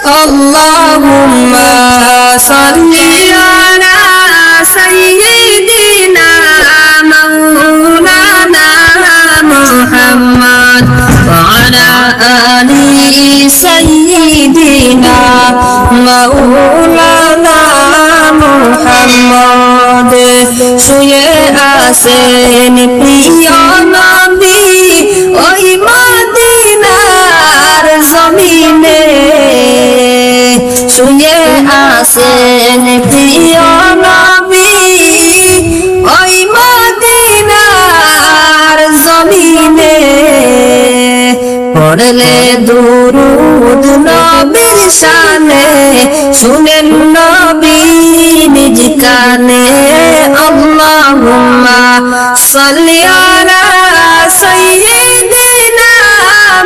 اللهم صل على سيدنا مولانا محمد وعلى آل سيدنا مولانا محمد শুয়ে আসেন প্রিয় নবী ওই মদিনার শুয়ে আসেন প্রিয় নবী, ওই মদিনার জমিনে পড়লে দুরুদ নবীর শানে, শুনেন নবী নিজ কানে, আল্লাহুম্মা সাল্লি আলা সাইয়্যিদিনা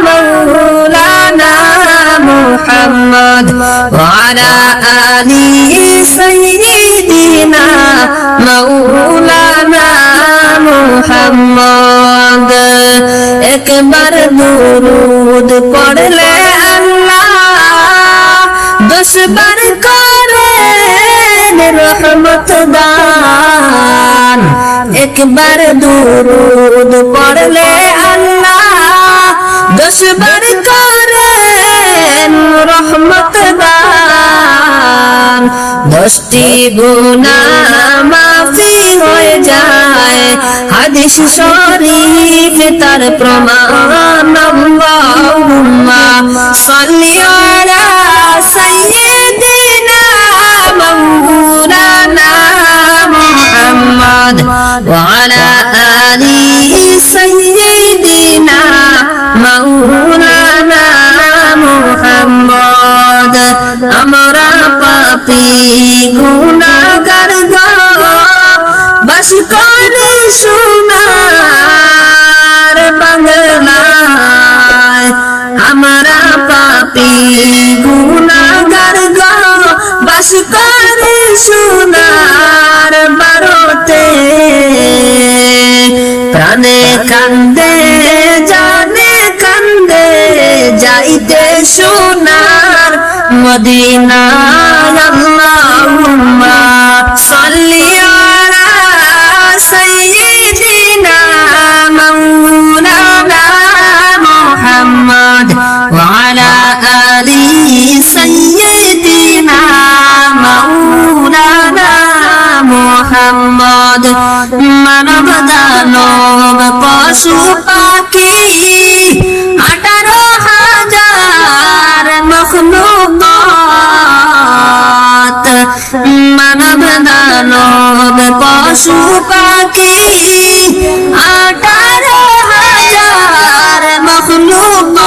মাওলানা আলি সাইয়্যিদিনা মাওলানা মুহাম্মদ একবার দুরুদ পড়লে দশবার করেন রহমত দান একবার দুরুদ পড়লে আল্লাহ দশবার করেন রহমত দান দশটি গুণা মাফি হয়ে যায়। হাদিস শরীফ তার প্রমাণ। আল্লাহুম্মা সাল্লি আলা সাইয়্যিদিনা মাওলানা মুহাম্মদ ওয়া আলা আলি সাইয়্যিদিনা মাওলানা মুহাম্মদ। আমরা পাপী গুনাহগার গো, বাস করে সোনার বাংলায়। আমরা পাপী গুনাহগার গো, বাস করে সোনার ভারতে প্রাণে কান্দে, জানে কান্দে, যাইতে সোনার মদিনা আল্লাহুম্মা সাল্লি আলা সাইয়্যিদিনা মাওলানা মুহাম্মদ ওয়া আলা আলি পশু পাখি, আঠারো হাজার মখলুকাত মানব দানব পশু পাখি। আঠারো হাজার মখলুকাত।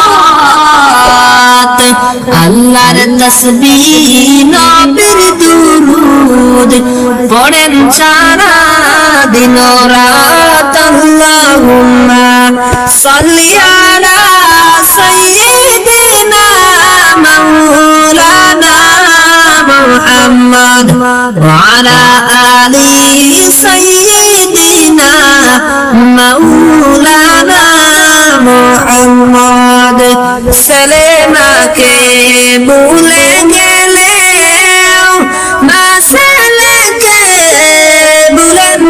আল্লাহর তসবিহ নবীর দুরুদ। পড়েন সারা দিন রাত আল্লাহুম্মা সাল্লি আলা সাইয়্যিদিনা মাওলানা মুহাম্মদ ওয়া আলা আলি সাইয়্যিদিনা মাওলানা মুহাম্মদ সেলেনাকে ভুলে গেলে মা ছেলেকে ভুলেন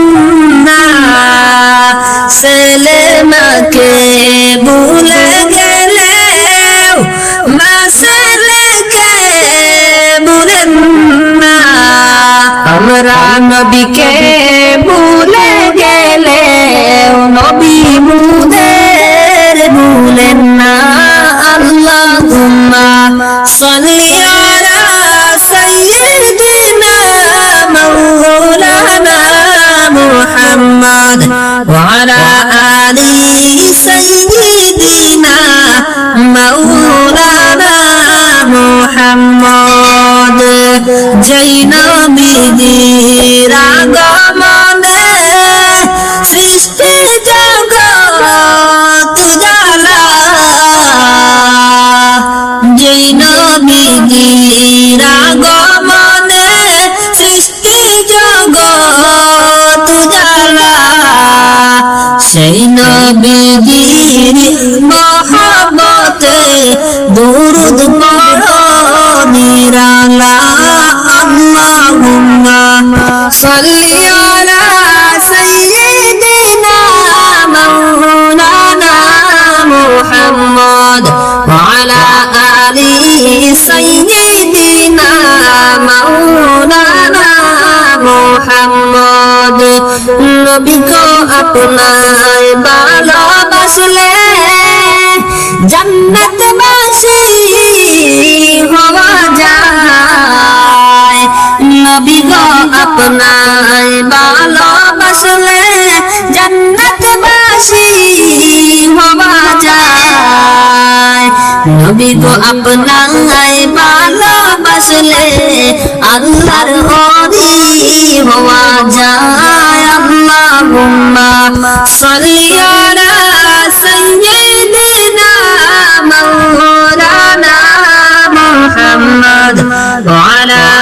আমরা নবীকে ভুলে গেলে নবী মুদের ভুলেন না। আল্লাহুম্মা সাল্লি আলা সাইয়্যিদিনা মাওলানা মুহাম্মদ ওয়া আলা মুহাম্মদ জয় নবীজির আগমনে সৃষ্টি জগৎ জালা জয় নবীজির আগমনে সৃষ্টি জগৎ জালা সেই নবীজির মহব্বতে صل على سيدنا مولانا محمد وعلى آل سيدنا مولانا محمد নবীকে আপনার ভালোবাসলে জান্নাতবাসী হওয়া যায় নবী গো আপনার ভালোবাসলে জান্নাতবাসী হওয়া যায়। নবী গো আপনার ভালোবাসলে আল্লাহর হরি হওয়া যায়। আল্লাহুম্মা সাল্লি আলা সাইয়্যিদিনা মাওলানা মুহাম্মদ ওয়া আলি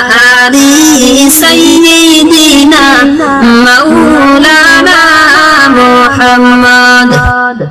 سيدنا مولانا محمد